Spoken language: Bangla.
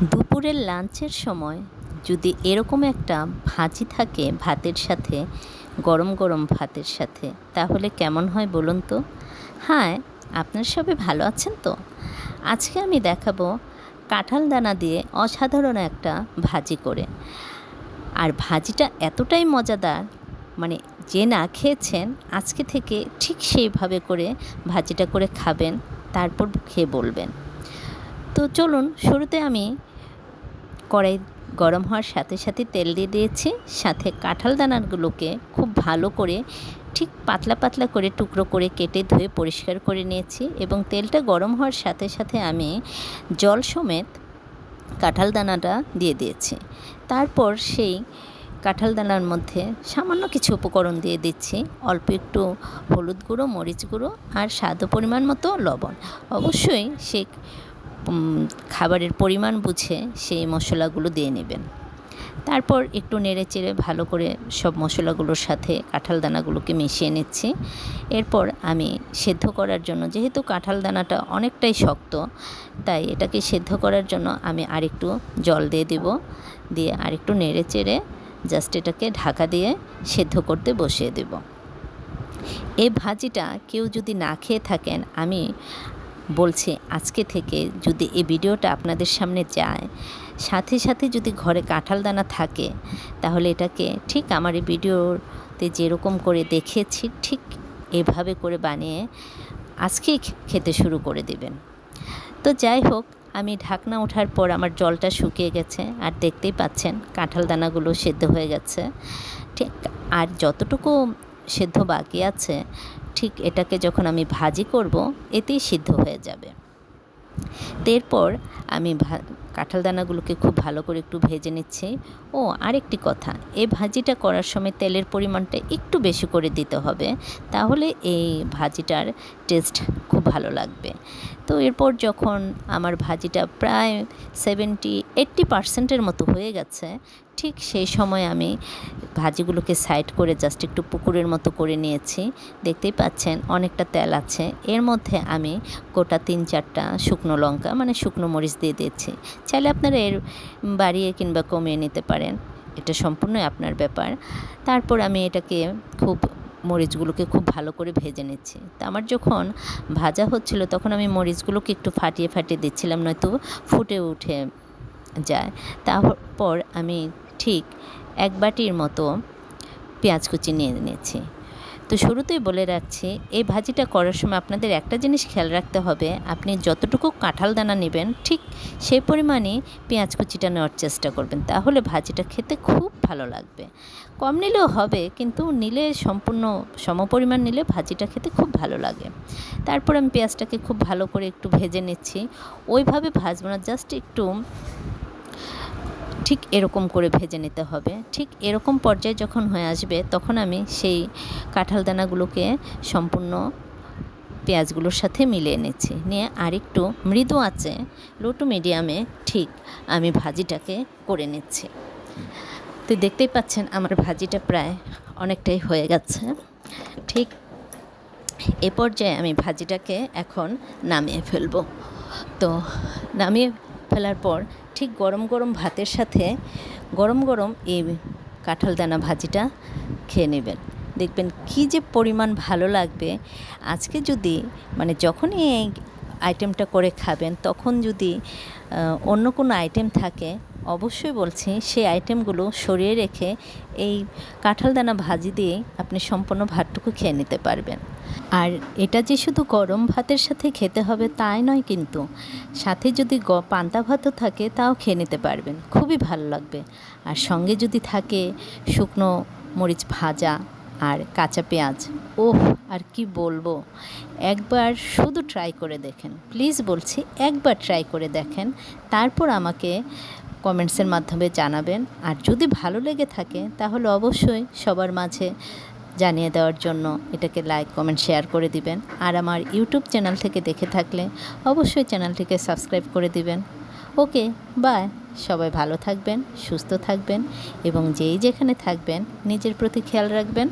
দুপুরের লাঞ্চের সময় যদি এরকম একটা ভাজি থাকে ভাতের সাথে, গরম গরম ভাতের সাথে, তাহলে কেমন হয় বলুন তো? হ্যাঁ আপনার সবাই ভালো আছেন তো? আজকে আমি দেখাবো কাঁঠাল দানা দিয়ে অসাধারণ একটা ভাজি করে। আর ভাজিটা এতটাই মজাদার মানে যে না খেয়েছেন, আজকে থেকে ঠিক সেইভাবে করে ভাজিটা করে খাবেন, তারপর খেয়ে বলবেন। তো চলুন, শুরুতে আমি কড়াই গরম হওয়ার সাথে সাথে তেল দিয়ে দিয়েছি। সাথে কাঁঠাল দানাগুলোকে খুব ভালো করে ঠিক পাতলা পাতলা করে টুকরো করে কেটে ধুয়ে পরিষ্কার করে নিয়েছি এবং তেলটা গরম হওয়ার সাথে সাথে আমি জল সমেত কাঁঠাল দানাটা দিয়ে দিয়েছি। তারপর সেই কাঁঠাল দানার মধ্যে সামান্য কিছু উপকরণ দিয়ে দিচ্ছি। অল্প একটু হলুদ গুঁড়ো, মরিচ গুঁড়ো আর স্বাদ পরিমাণ মতো লবণ। অবশ্যই সে খাবারের পরিমাণ বুঝে সেই মশলাগুলো দিয়ে নেবেন। তারপর একটু নেড়ে চেড়ে ভালো করে সব মশলাগুলোর সাথে কাঁঠাল দানাগুলোকে মিশিয়ে নিচ্ছি। এরপর আমি সেদ্ধ করার জন্য, যেহেতু কাঁঠাল দানাটা অনেকটাই শক্ত, তাই এটাকে সেদ্ধ করার জন্য আমি আরেকটু জল দিয়ে দেব। দিয়ে আরেকটু নেড়ে চেড়ে জাস্ট এটাকে ঢাকা দিয়ে সেদ্ধ করতে বসিয়ে দেব। এই ভাজিটা কেউ যদি না খেয়ে থাকেন, আমি বলছে, আজকে থেকে যদি এই ভিডিওটা আপনাদের সামনে যায়, সাথে সাথে যদি ঘরে কাঁঠাল দানা থাকে, তাহলে এটাকে ঠিক আমার এই ভিডিওতে যেরকম করে দেখেছি, ঠিক এভাবে করে বানিয়ে আজকেই খেতে শুরু করে দেবেন। তো যাই হোক, আমি ঢাকনা ওঠার পর আমার জলটা শুকিয়ে গেছে, আর দেখতেই পাচ্ছেন কাঁঠাল দানাগুলো সেদ্ধ হয়ে গেছে। ঠিক, আর যতটুকু সেদ্ধ বাকি আছে ঠিক এটাকে যখন আমি ভাজি করব এতেই সিদ্ধ হয়ে যাবে। এরপর আমি কাঁঠাল দানাগুলোকে খুব ভালো করে একটু ভেজে নিচ্ছি। ও, আরেকটি কথা, এই ভাজিটা করার সময় তেলের পরিমাণটা একটু বেশি করে দিতে হবে, তাহলে এই ভাজিটার টেস্ট খুব ভালো লাগবে। তো এরপর যখন আমার ভাজিটা প্রায় সেভেন্টি এইট্টি পার্সেন্টের মতো হয়ে গেছে, ঠিক সেই সময় আমি ভাজিগুলোকে সাইড করে জাস্ট একটু পুকুরের মতো করে নিয়েছি। দেখতেই পাচ্ছেন অনেকটা তেল আছে। এর মধ্যে আমি গোটা তিন চারটা শুকনো লঙ্কা মানে শুকনো মরিচ দিয়ে দিয়েছি। চাইলে আপনারা এর বাড়িয়ে কিংবা কমিয়ে নিতে পারেন। এটা সম্পূর্ণই আপনার ব্যাপার। তারপর আমি এটাকে খুব, মরিচগুলোকে খুব ভালো করে ভেজে নিচ্ছি। তা আমার যখন ভাজা হচ্ছিল তখন আমি মরিচগুলোকে একটু ফাটিয়ে ফাটিয়ে দিচ্ছিলাম, নয়তো ফুটে উঠে যায়। তারপর আমি ঠিক এক বাটির মতো পেঁয়াজ কুচি নিয়ে নিয়েছি। তো শুরুতেই বলে রাখছি, এই ভাজিটা করার সময় আপনাদের একটা জিনিস খেয়াল রাখতে হবে। আপনি যতটুকু কাঁঠাল দানা নেবেন, ঠিক সেই পরিমাণে পেঁয়াজ কুচিটা নেওয়ার চেষ্টা করবেন। তাহলে ভাজিটা খেতে খুব ভালো লাগবে। কম নিলেও হবে, কিন্তু নিলে সম্পূর্ণ সমপরিমাণ নিলে ভাজিটা খেতে খুব ভালো লাগে। তারপর আমি পেঁয়াজটাকে খুব ভালো করে একটু ভেজে নিচ্ছি। ওইভাবে ভাজবো না, জাস্ট একটু ঠিক এরকম করে ভেজে নিতে হবে। ঠিক এরকম পর্যায়ে যখন হয়ে আসবে, তখন আমি সেই কাঁঠাল দানাগুলোকে সম্পূর্ণ পেঁয়াজগুলোর সাথে মিলিয়ে নিচ্ছি। নিয়ে আরেকটু মৃদু আছে লো টু মিডিয়ামে ঠিক আমি ভাজিটাকে করে নিচ্ছি। তো দেখতেই পাচ্ছেন আমার ভাজিটা প্রায় অনেকটাই হয়ে গেছে। ঠিক এ পর্যায়ে আমি ভাজিটাকে এখন নামিয়ে ফেলব। তো নামিয়ে ফেলার পর ঠিক গরম গরম ভাতের সাথে গরম গরম এই কাঁঠাল দানা ভাজিটা খেয়ে নেবেন। দেখবেন কী যে পরিমাণ ভালো লাগবে। আজকে যদি মানে যখনই এই আইটেমটা করে খাবেন, তখন যদি অন্য কোনো আইটেম থাকে অবশ্যই বলছি, সেই আইটেমগুলো সরিয়ে রেখে এই কাঁঠাল দানা ভাজি দিয়ে আপনি সম্পূর্ণ ভাতটুকু খেয়ে নিতে পারবেন। আর এটা যে শুধু গরম ভাতের সাথে খেতে হবে তাই নয় কিন্তু, সাথে যদি গ, পান্তা ভাতও থাকে তাও খেয়ে নিতে পারবেন, খুবই ভালো লাগবে। আর সঙ্গে যদি থাকে শুকনো মরিচ ভাজা আর কাঁচা পেঁয়াজ, ওহ, আর কি বলব। একবার শুধু ট্রাই করে দেখেন প্লিজ বলছি একবার ট্রাই করে দেখেন, তারপর আমাকে কমেন্টসের মাধ্যমে জানাবেন। আর যদি ভালো লেগে থাকে, তাহলে অবশ্যই সবার মাঝে জানিয়ে দেওয়ার জন্য এটাকে লাইক কমেন্ট শেয়ার করে দিবেন। আর আমার ইউটিউব চ্যানেল থেকে দেখে থাকলে অবশ্যই চ্যানেলটিকে সাবস্ক্রাইব করে দিবেন। ওকে বাই সবাই ভালো থাকবেন, সুস্থ থাকবেন এবং যেই যেখানে থাকবেন, নিজের প্রতি খেয়াল রাখবেন।